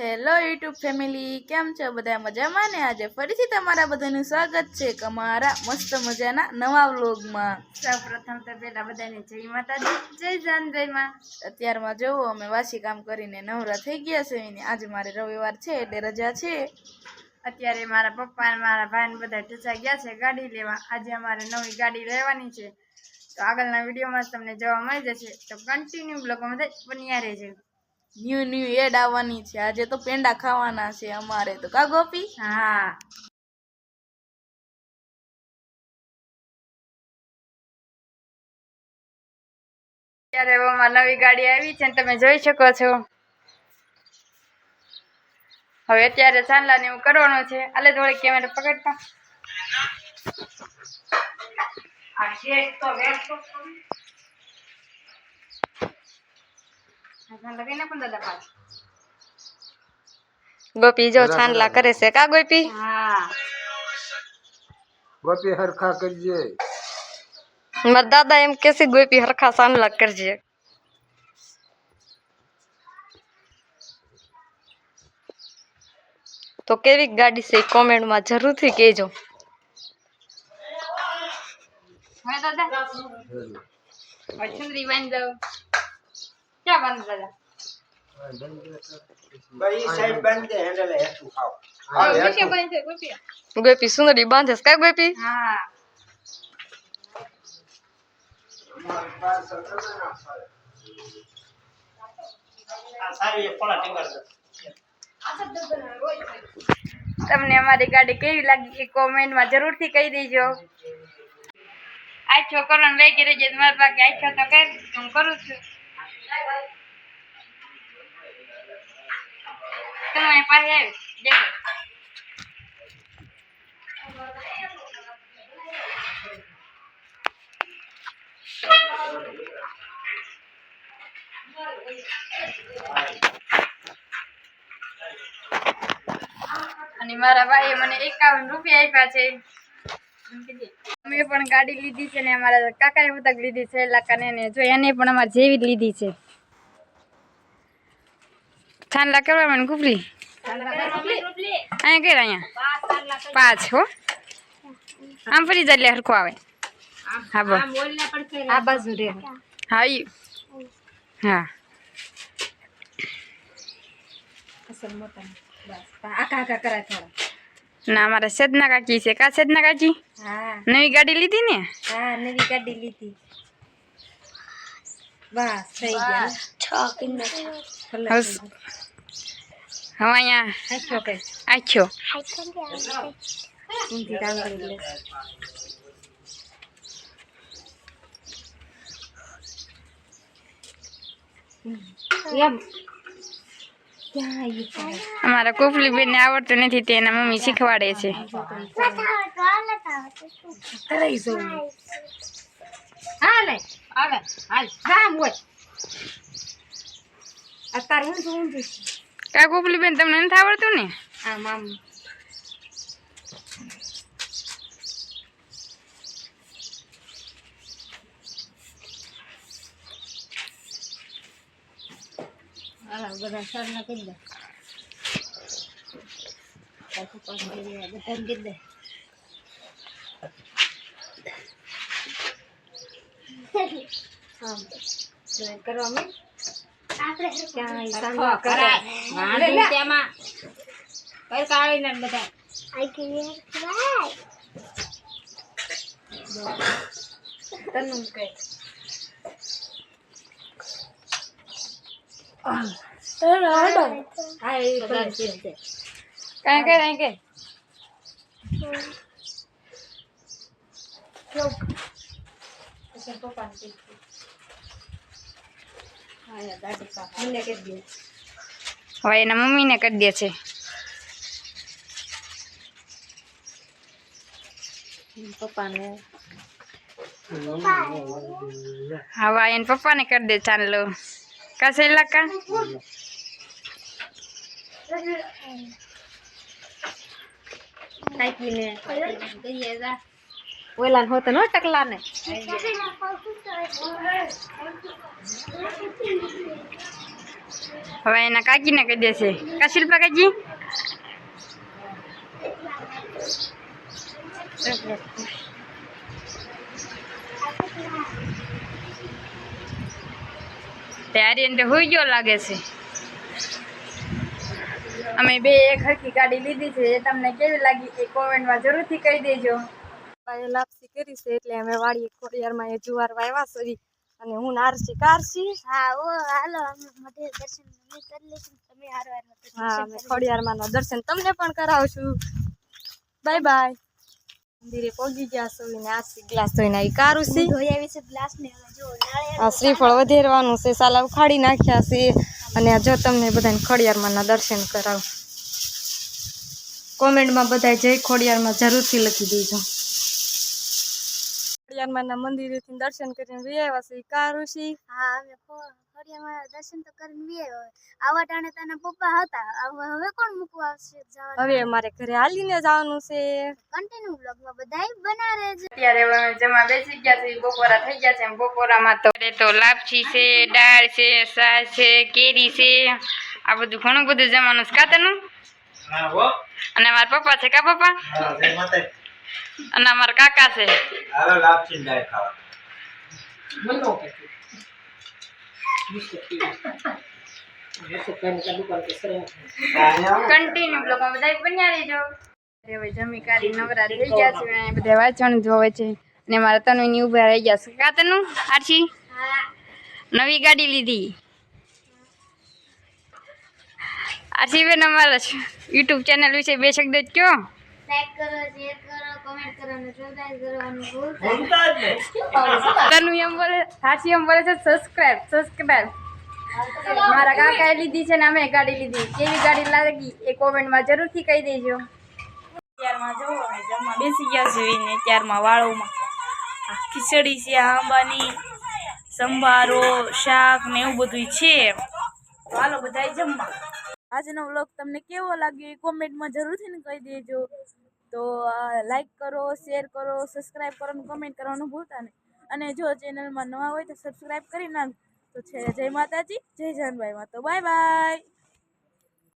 Hello YouTube family કેમ છો? બધા મજામાં ને? આજે ફરીથી તમારા બધાનું સ્વાગત છે અમારા મસ્ત મજાના નવા વ્લોગમાં. સૌ પ્રથમ તો પહેલાં બધાને જય માતાજી જય જાનભાઈમાં અત્યારમાં જોવો અમે વાસી કામ કરીને નવરા થઈ ગયા છે એને આજે મારે રવિવાર છે એટલે રજા છે. અત્યારે મારા પપ્પા અને મારા ભાઈને બધા ઢસા ગયા છે ગાડી લેવા. આજે અમારે નવી ગાડી લેવાની છે. તો આગળના વિડીયોમાં તમને જોવા મળી જશે. તો કન્ટિન્યુ બ્લોગમાં બધા બન્યા રહેજો. ન્યૂ ન્યૂ એડ આવવાની છે. આજે તો પેંડા ખાવાના છે અમારે તો. કા ગોપી? હા. અત્યારે એવામાં નવી ગાડી આવી છે ને તમે જોઈ શકો છો. હવે અત્યારે ચાંદલા ને એવું કરવાનું છે. આલે થોડી કેમેરા પકડતા. આ શેક તો વેચતો જ ખરી. આ ચાંદલા કઈ નાખો ને દાદા પાછા. ગોપી જો છાંડલા કરે છે કા ગોપી હા ગોપી હરખા કરજે મારા દાદા એમ કે છે ગોપી હરખા છાંડલા કરજે તો કેવી ગાડી છે કોમેન્ટમાં જરૂરથી કહેજો હવે દાદા હવે છુંદરી બાંધી દઉં ક્યાં બાંધું દાદા ભાઈ સાઈડ બંધ દે હેન્ડલ હેઠું ખાવ હવે ગુટિયા બાંધી દે, ગુટિયા. ગોપી સુંદરી બાંધે છે કા ગોપી હા તમને અમારી ગાડી કેવી લાગી એ કોમેન્ટમાં જરૂરથી કહી દેજો. આછો કરો ને લઈ ગઈ રહેજો તમારી પાસે આછો તો કઈ હું કરું છું? તમે પાસે આવી. દેખો. અને મારા ભાઈએ મને એકાવન રૂપિયા આપ્યા છે. અમે પણ ગાડી લીધી છે ને અમારા કાકાએ ઉતક લીધી છે લાકાને ને જો એને પણ અમારે જેવી જ લીધી છે. છાન લાકડવા મને કુપરી અહીંયા કઈ અહીંયા? પાંચ હો. આમ ફરી જાય એટલે હરખું આવે. હા બોલ. આ બાજુ રે. હા ઈ. હા. ના મારા સેદના કાકી છે. કા સેદના કાકી? હા. નવી ગાડી લીધી ને? હા નવી ગાડી લીધી. બસ થઈ ગયા. હસ. હવે અહીંયા આખો કઈ આછો. ઊંધી ડાંગરી લે અમારા કુફલી બેન આવડતું નથી તે એના મમ્મી શીખવાડે છે. અત્યારે ઊંધું ઊંધું છે. કા ગોપલી બેન તમને નથી આવડતું ને? આમ આમ બધા સરના કરી દે. પાછું પાછું કરી દે બધાને કરી દે. એ કરવા માંડ. ક્યાંય સાંભળવા કરે. લે, લે. કઈ કાઢી નાખ બધા. તનું બધા કાંઈ કે કાંઈ કે મને કરી દે. હવે એના મમ્મીને કરી દે છે. પપ્પાને. હવે એને પપ્પાને કરી દે ચાલો કશે લાકા? ઓલા હોતો નો ટકલા ને હવે એના કાકીને કહી દેશે. કા શિલ્પા કાકી? ત્યારે એને હોઈ ગયો લાગે છે. અમે બે એક હરકી ગાડી લીધી છે એ તમને કેવી લાગી એ કોમેન્ટમાં જરૂરથી કહી દેજો. એ લાપસી કરી છે એટલે અમે વાડીએ ખોડિયારમાં એ જુવાર વાવ્યા છે અને હું નારસી કારસી. હા ઓ હાલો અમે દર્શન કરી લઈશું. તમે હારો હારો હા અમે ખોડિયારમાં દર્શન તમને પણ કરાવશું. Bye bye. મંદિરે પહોંચી ગયા છો ને આરસી ગ્લાસ ધોઈને આવી કારું છે ધોઈ આવી છે ગ્લાસ ને હવે જો આ શ્રીફળ વધેરવાનું છે સાલા ઉખાડી નાખ્યા છે. અને આ જો તમને બધાને ખોડિયારમાંના દર્શન કરાવ. કોમેન્ટમાં બધા જય ખોડિયારમાં જરૂરથી લખી દેજો. ખોડિયારમાંના મંદિરેથી દર્શન કરીને વી આવ્યા છે કારું છે હા અમે ખો- દર્શન તો કરીને વી આવ્યા. આવા ટાણે તાના પપ્પા હતા. હવે કોણ મૂકવા આવશે હવે મારે ઘરે હાલીને જવાનું છે. કન્ટિન્યુ બ્લોગમાં બધાય બના રહેજો. અત્યારે જમા બેસી ગયા છે બપોરા થઈ ગયા છે. બપોરામાં તો અરે તો લાપસી છે દાળ છે સાસ છે કેરી છે. આ બધું ઘણું બધું જમવાનું છે. કાતાનું અને મારા પપ્પા છે કા પપ્પા? અને અમારા કાકા છે. હાલો લાપસી દાળ ખાવા. કન્ટિન્યુ બ્લોગમાં બધા બન્યા રહેજો. હવે જમી કાઢી નવરા થઈ ગયા છે અને બધા વાંચવાનું જોવે છે. અને મારા તનુની ઊભા રહી ગયા છે. કા તનુ આરસી? નવી ગાડી લીધી. આરસી બેન અમારા યુટ્યુબ ચેનલ વિશે બે શબ્દ જ કયો? લાઈક કરો શેર કરો કમેન્ટ કરો અને સબસ્ક્રાઇબ કરવાનું ભૂલતા નહીં. તનુ એમ બોલે આરસી એમ બોલે છે સબસ્ક્રાઇબ સબસ્ક્રાઇબ મારા કાકાએ લીધી છે ને અમે ગાડી લીધી. કેવી ગાડી લાગી એ કોમેન્ટમાં જરૂરથી કહી દેજો. ત્યારમાં જમવા બેસી ગયા છે ને ત્યારમાં વાળોમાં. ખીચડી છે આંબાની સંભારો શાક ને એવું બધું છે. હાલો બધાય જમવા. આજનો વ્લોગ તમને કેવો લાગ્યો એ કોમેન્ટમાં જરૂરથી ને કહી દેજો. તો લાઈક કરો શેર કરો સબસ્ક્રાઈબ કરો કોમેન્ટ કરવાનું ભૂલતા નહીં. અને જો ચેનલમાં નવા હોય તો સબસ્ક્રાઈબ કરી નાખ તો છે, જય માતાજી, જય જાનભાઈમાં તો બાય બાય